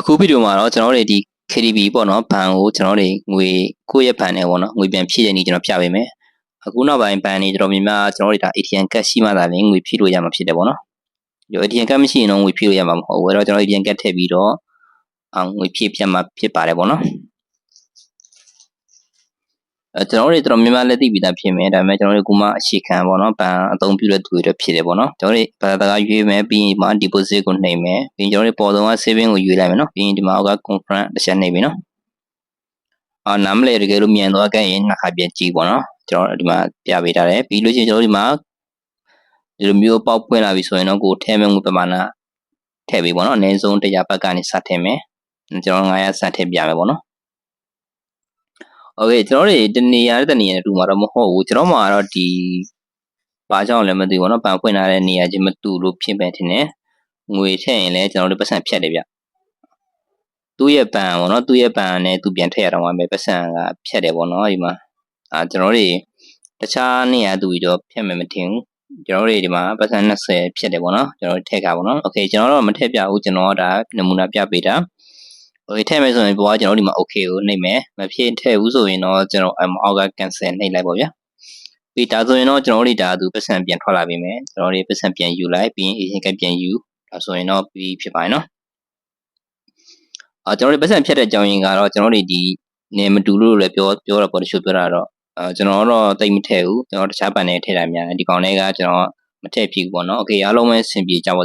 အခုဗီဒီယိုမှာတော့ကျွန်တော်တို့ဒီ KDB ပေါ့နော်ဘဏ်ကိုကျွန်တော်တို့ငွေကိုယ့်ရဲ့ဘဏ်နဲ့ပေါ့နော်ငွေပြန်ဖြည့်တဲ့နည်းကျွန်တော်ပြပေးမယ်အခုနောက်ပိုင်းဘဏ်တွေကျွန်တော်မြင်မှာကျွန်တော်တို့ဒါ ATM ကတ်ရှိမှသာလျှင်ငွေဖြည့်လို့ရမှာဖြစ်တယ်ပေါ့နော်ဒီ ATM ကတ်မရှိရင်တော့ငွေဖြည့်လို့ရမှာမဟုတ်ဘူးအဲ့တော့ကျွန်တော် ATM ကတ်ထည့်ပြီးတော့အောင်ငွေဖြည့်ပြတ်မှာဖြစ်ပါတယ်ပေါ့နော်အဲ ကျွန်တော်တို့တော်တော်များများလက်သိပြီးသားဖြစ်မယ်ဒါပေမဲ့ကျွန်တော်တို့ကမှအရှိခံပေါ့နော်ဘဏ်အသုံးပြုတဲ့သူတွေတော့ဖြစ်တယ်ပေါ့နော်ကျွန်တော်တို့ဘာသာစကားရွေးမယ်ပြီးရင်ဒီမှာ deposit ကိုနှိပ်မယ်ပြီးရင်ကျွန်တော်တို့ပေါ်တော့က saving ကိုရွေးလိုက်မယ်နော်ပြီးရင်ဒီမှာအောက်က confirm တစ်ချက်နှိပ်ပြီနော်အာနားမလဲတကယ်လို့မြန်သွားခဲ့ရင်နှစ်ခါပြန်ကြည့်ပေါ့နော်ကျွန်တော်ဒီမှာပြပေးထားတယ်ပြီးလို့ရှိရင်ကျွန်တော်ဒီမှာဒီလိုမျိုးပေါက်ပွင့်လာပြီဆိုရင်တော့ကိုထဲမဲ့ငွေပမာဏထည့်ပေးပေါ့နော်အနည်းဆုံး100ဘတ်ကနေစထည့်မယ်ကျွန်တော်900စထည့်ပြမယ်ပေါ့နော် โอเคကျွန်တော်တို့တနေရာတနေရာတူမှာတော့မဟုတ်ဘူးကျွန်တော်မှာတော့ဒီဘာကြောင့်လဲမသိဘူးเนาะပန်ဖွင့်ထားတဲ့နေရာချင်းမတူလို့ဖြစ်ပဲထင်တယ်ငွေထည့်ရင်လည်းကျွန်တော်တို့ပတ်စံဖြတ်တယ်ဗျသူ့ရဲ့ပန်ပေါ့နော်သူ့ရဲ့ပန်နဲ့သူပြန်ထည့်ရတော့မှပဲပတ်စံကဖြတ်တယ်ပေါ့နော်ဒီမှာအာကျွန်တော်တို့တခြားနေရာတူပြီးတော့ဖြတ်မယ်မထင်ဘူးကျွန်တော်တို့ဒီမှာပတ်စံ20ဖြတ်တယ်ပေါ့နော်ကျွန်တော်တို့ထည့်ခါပေါ့နော်โอเคကျွန်တော်တို့မထည့်ပြဘူးကျွန်တော်ဒါနမူနာပြပေးတာ โอเคထည့်မယ်ဆိုရင်ဘောကကျွန်တော်ဒီမှာ okay ကိုနှိပ်မယ်မဖြစ်ထည့်ဘူးဆိုရင်တော့ကျွန်တော်အောက်က cancel နှိပ်လိုက်ပါဗျာပြီးဒါဆိုရင်တော့ကျွန်တော်တို့ဒါသူပတ်စံပြန်ထွက်လာပြီမယ်ကျွန်တော်တို့ပတ်စံပြန်ယူလိုက်ပြီးရင် agent ကပြန်ယူဒါဆိုရင်တော့ပြီးဖြစ်ပါရင်နော်အာကျွန်တော်တို့ပတ်စံဖြတ်တဲ့အကြောင်းရင်းကတော့ကျွန်တော်တို့ဒီနေမတူလို့လည်းပြောပြောတာပေါ့တချို့ပြောတာတော့အာကျွန်တော်တော့တိတ်မထည့်ဘူးကျွန်တော်တခြားပန်နဲ့ထည့်တာများဒီကောင်လေးကကျွန်တော်မထည့်ဖြစ်ဘူးပေါ့နော်โอเคအားလုံးပဲအဆင်ပြေကြပါ